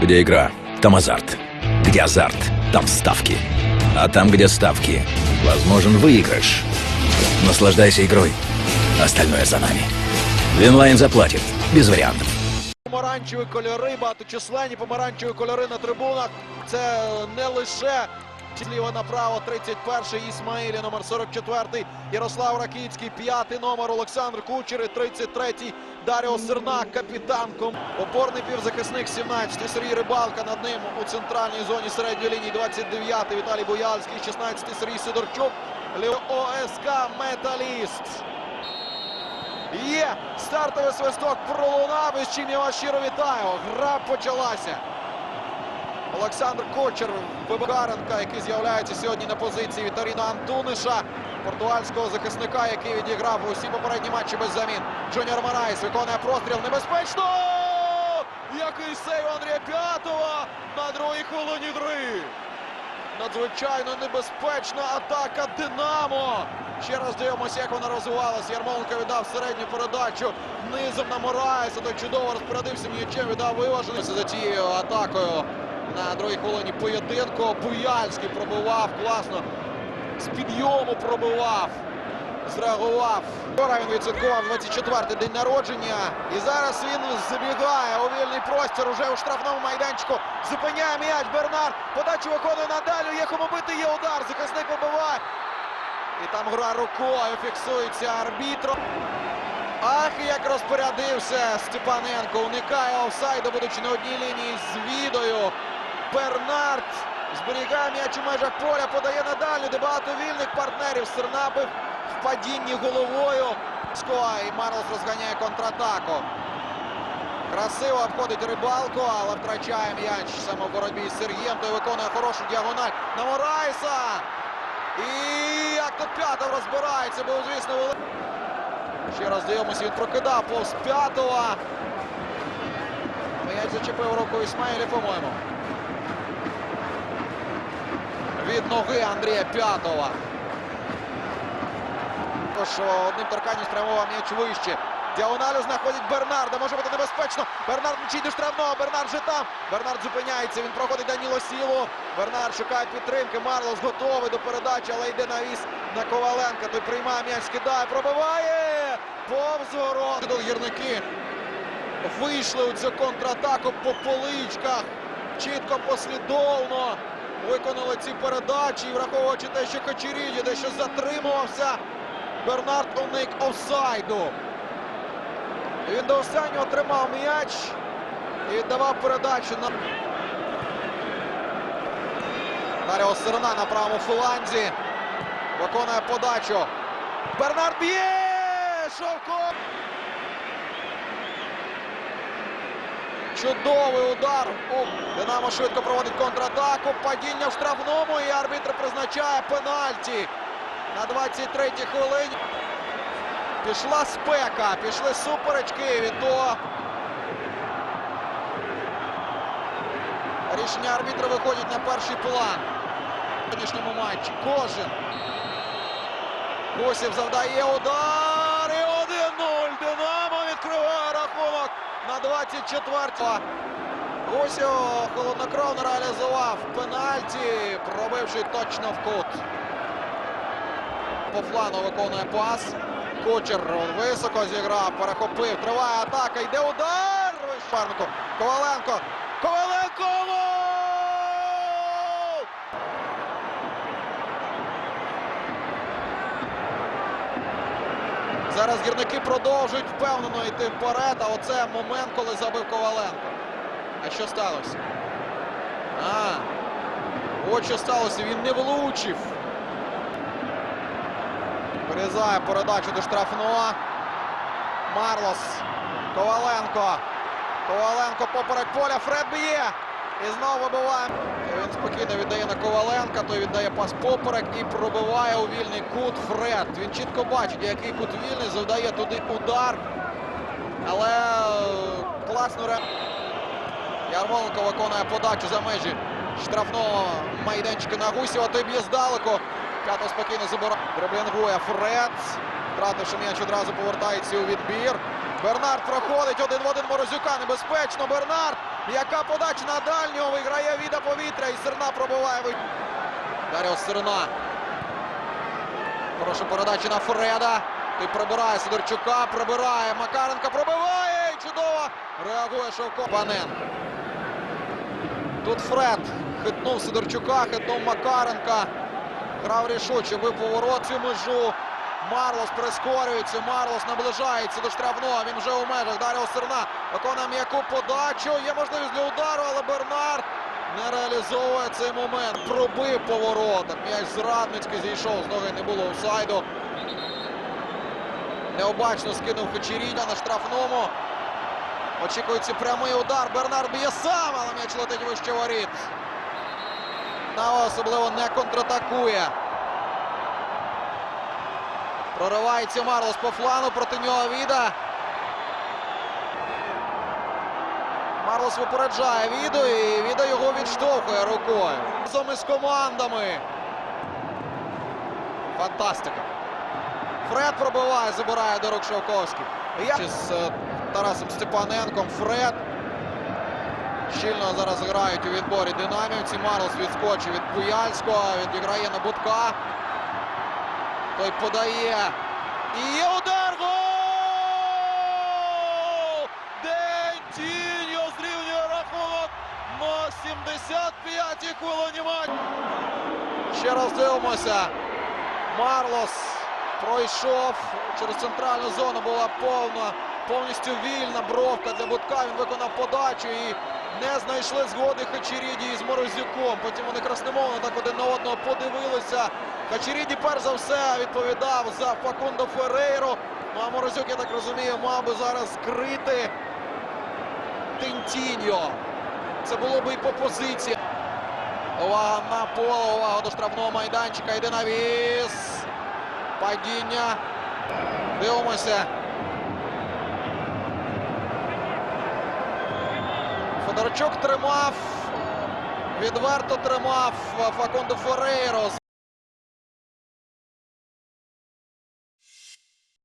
Где игра, там азарт. Где азарт, там ставки. А там, где ставки, возможен выигрыш. Наслаждайся игрой. Остальное за нами. Винлайн заплатит. Без вариантов. Помаранчеві кольори, багаточисленні помаранчеві кольори на трибунах. Це не лише зліва направо 31-й Ісмаїлі, номер 44-й Ярослав Ракіцький, п'ятий номер Олександр Кучер, і 33-й Даріо Сернак, капітанком. Опорний півзахисник 17-й Сергій Рибалка над ним у центральній зоні середньої лінії 29-й Віталій Бояльський, 16-й Сергій Сидорчук, Ліо ОСК Металіст. Є стартовий свисток пролунав, із чим я вас щиро вітаю. Гра почалася. Олександр Кочер Бебгаренка, який з'являється сьогодні на позиції Вітаріно Антуниша, португальського захисника, який відіграв усі попередні матчі без замін. Джуніор Марайс виконує простріл небезпечно. Який сейв Андрія П'ятова на другій хвилині гри. Надзвичайно небезпечна атака Динамо. Ще раз дивимося, як вона розвивалася. Ярмоленко віддав середню передачу низом на Мораєса. Той чудово розпорядився м'ячем, віддав виважений за цією атакою на другій хвилині поєдинку. Буяльський пробивав класно. З підйому пробивав. Зреагував. Вчора він відсвяткував 24-й день народження. І зараз він забігає у вільний простір уже у штрафному майданчику. Зупиняє м'яч Бернар. Подачу виконує надалі. Є кому є удар. Захисник вибиває. І там гра рукою фіксується арбітром. Ах, як розпорядився Степаненко. Уникає офсайду, будучи на одній лінії з Відою. Бернард зберігає м'яч у межах поля, подає на дальню, де багато вільних партнерів. Сернабив в падінні головою. Скоа і Марлос розганяє контратаку. Красиво обходить рибалку, але втрачає м'яч саме в боротьбі з Сергієм. Той виконує хорошу діагональ на Морайса. І як тут п'ятов розбирається, був, звісно, вели... Ще раз дивимося, він прокидав повз п'ятого. М'яч зачепив руку Ісмаїлі, по-моєму. Від ноги Андрія П'ятова. Також одним торканням спрямував м'яч вище. Діагоналю знаходить Бернарда. Може бути небезпечно. Бернард мчить до штрафного. Бернард вже там. Бернард зупиняється. Він проходить Даніло Сілу. Бернард шукає підтримки. Марлос готовий до передачі, але йде навіс на Коваленка. Той приймає м'яч, скидає, пробиває. Повз ворот. Гірники вийшли у цю контратаку по поличках. Чітко послідовно виконали ці передачі. І враховуючи те, що Кочеріді дещо затримувався. Бернард уник офсайду. Він до останнього тримав м'яч і віддавав передачу на Даріо Серна на правому фланзі. Виконує подачу. Бернард б'є! Шовко! Чудовий удар. Динамо швидко проводить контратаку. Падіння в штрафному і арбітр призначає пенальті на 23-й хвилині. Пішла спека, пішли суперечки від того. Рішення арбітра виходять на перший план в сьогоднішньому матчі. Кожен. Косів завдає удар. На 24-го. Гусю холоднокровно реалізував пенальті, пробивши точно в кут. По флану виконує пас. Кучер високо зіграв, перехопив. Триває атака. Йде удар. Шарнику. Коваленко. Коваленко! Гол! Зараз гірники продовжують впевнено йти вперед. А оце момент, коли забив Коваленко. А що сталося? А, от що сталося. Він не влучив. Вирізає передачу до штрафного. Марлос. Коваленко. Коваленко поперек поля. Фред б'є. І знову вибиває. Він спокійно віддає на Коваленка. Той віддає пас поперек і пробиває у вільний кут Фред. Він чітко бачить, який кут вільний. Завдає туди удар. Але е, класно ре... Ярмоленко виконує подачу за межі штрафного майданчика на Гусєва. Той б'є здалеку. П'ято спокійно забирає. Дриблінгує Фред. Втративши м'яч одразу повертається у відбір. Бернард проходить один в один Морозюка. Небезпечно. Бернард. Яка подача на дальнього виграє Віда повітря і Серна пробиває. Даріо Серна. Хороша передача на Фреда. Той прибирає Сидорчука, прибирає. Макаренко пробиває. І Чудово. Реагує Шовко. Паненко. Тут Фред хитнув Сидорчука, хитнув Макаренка. Грав рішуче, бив поворот цю межу. Марлос прискорюється, Марлос наближається до штрафного. Він вже у межах. Даріо Серна виконує м'яку подачу. Є можливість для удару, але Бернард не реалізовує цей момент. Пробив поворотом. М'яч зрадницький зійшов. З ноги не було офсайду. Необачно скинув Хачеріня на штрафному. Очікується прямий удар. Бернард б'є сам, але м'яч летить вище воріт. Нава особливо не контратакує. Проривається Марлос по флану проти нього Віда. Марлос випереджає Віду і Віда його відштовхує рукою. Разом із командами. Фантастика. Фред пробиває, забирає до рук Шовковський. Я з е, Тарасом Степаненком. Фред. Щільно зараз грають у відборі динамівці. Марлос відскочив від Буяльського. Відіграє на Будка. Той подає. І є удар. Гол! Дентіньо зрівнює рахунок на 75-й хвилині матчу. Ще раз дивимося. Марлос пройшов через центральну зону. Була повна, повністю вільна бровка для Будка. Він виконав подачу і не знайшли згоди Хачеріді із Морозюком. Потім вони красномовно так один на одного подивилися. Хачеріді перш за все відповідав за Факундо Ферейро. Ну а Морозюк, я так розумію, мав би зараз скрити Тентіньо. Це було би і по позиції. Увага на поле, увага до штрафного майданчика. Йде навіс. Падіння. Дивимося. Федорчук тримав. Відверто тримав Факунду Ферейро.